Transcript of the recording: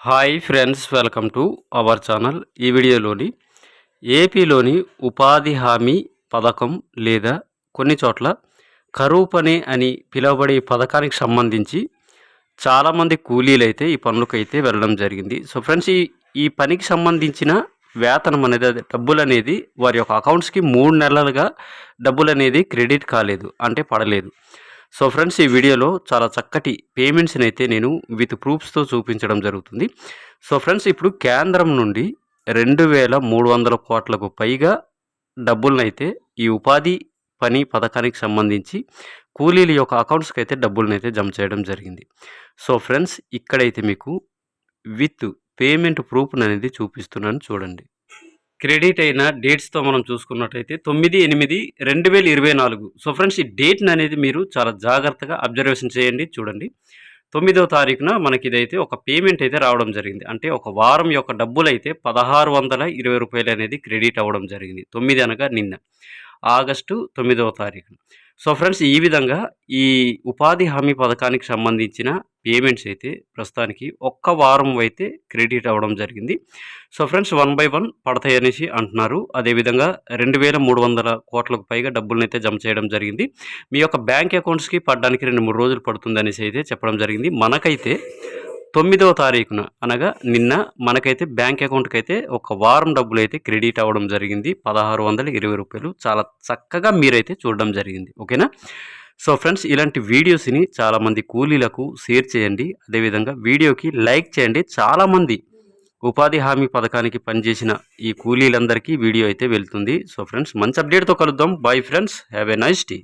Hi friends welcome to our channel. ఈ వీడియోలోని ఏపీలోని ఉపాధి హామీ పథకం లేదా కొన్ని చోట్ల కరువు పని అని పిలువబడే పథకానికి సంబంధించి చాలామంది కూలీలు అయితే ఈ పనులకైతే వెళ్ళడం జరిగింది. సో ఫ్రెండ్స్ ఈ ఈ పనికి సంబంధించిన వేతనం అనేది డబ్బులు అనేది వారి యొక్క అకౌంట్స్కి మూడు నెలలుగా డబ్బులు అనేది క్రెడిట్ కాలేదు అంటే పడలేదు. సో ఫ్రెండ్స్ ఈ వీడియోలో చాలా చక్కటి పేమెంట్స్ని అయితే నేను విత్ ప్రూఫ్స్తో చూపించడం జరుగుతుంది. సో ఫ్రెండ్స్ ఇప్పుడు కేంద్రం నుండి రెండు వేల మూడు వందల కోట్లకు పైగా డబ్బులనైతే అయితే ఈ ఉపాధి పని పథకానికి సంబంధించి కూలీల యొక్క అకౌంట్స్కి అయితే డబ్బులనైతే అయితే జమ చేయడం జరిగింది. సో ఫ్రెండ్స్ ఇక్కడైతే మీకు విత్ పేమెంట్ ప్రూఫ్ అనేది చూపిస్తున్నాను చూడండి. క్రెడిట్ అయిన డేట్స్తో మనం చూసుకున్నట్టయితే తొమ్మిది ఎనిమిది రెండు వేల ఇరవై నాలుగు. సో ఫ్రెండ్స్ ఈ డేట్ని అనేది మీరు చాలా జాగ్రత్తగా అబ్జర్వేషన్ చేయండి చూడండి. తొమ్మిదవ తారీఖున మనకి ఇదైతే ఒక పేమెంట్ అయితే రావడం జరిగింది. అంటే ఒక వారం యొక్క డబ్బులు అయితే పదహారు వందల ఇరవై రూపాయలు అనేది క్రెడిట్ అవ్వడం జరిగింది. తొమ్మిది అనగా నిన్న. ఆగస్టు తొమ్మిదవ తారీఖున. సో ఫ్రెండ్స్ ఈ విధంగా ఈ ఉపాధి హామీ పథకానికి సంబంధించిన పేమెంట్స్ అయితే ప్రస్తుతానికి ఒక్క వారం అయితే క్రెడిట్ అవ్వడం జరిగింది. So friends one by one పడతాయి అనేసి అంటున్నారు. అదేవిధంగా రెండు వేల మూడు వందల కోట్లకు పైగా డబ్బులను అయితే జమ చేయడం జరిగింది. మీ యొక్క బ్యాంక్ అకౌంట్స్కి పడడానికి రెండు మూడు రోజులు పడుతుంది అనేసి అయితే చెప్పడం జరిగింది. మనకైతే తొమ్మిదవ తారీఖున అనగా నిన్న మనకైతే బ్యాంక్ అకౌంట్కి అయితే ఒక వారం డబ్బులు అయితే క్రెడిట్ అవ్వడం జరిగింది. పదహారు వందల ఇరవై రూపాయలు. చాలా చక్కగా మీరైతే చూడడం జరిగింది. ఓకేనా? సో ఫ్రెండ్స్ ఇలాంటి వీడియోస్ని చాలామంది కూలీలకు షేర్ చేయండి. అదేవిధంగా వీడియోకి లైక్ చేయండి. చాలామంది ఉపాధి హామీ పథకానికి పనిచేసిన ఈ కూలీలందరికీ వీడియో అయితే వెళ్తుంది. సో ఫ్రెండ్స్ మంచి అప్డేట్తో కలుద్దాం. Bye friends. Have a nice tea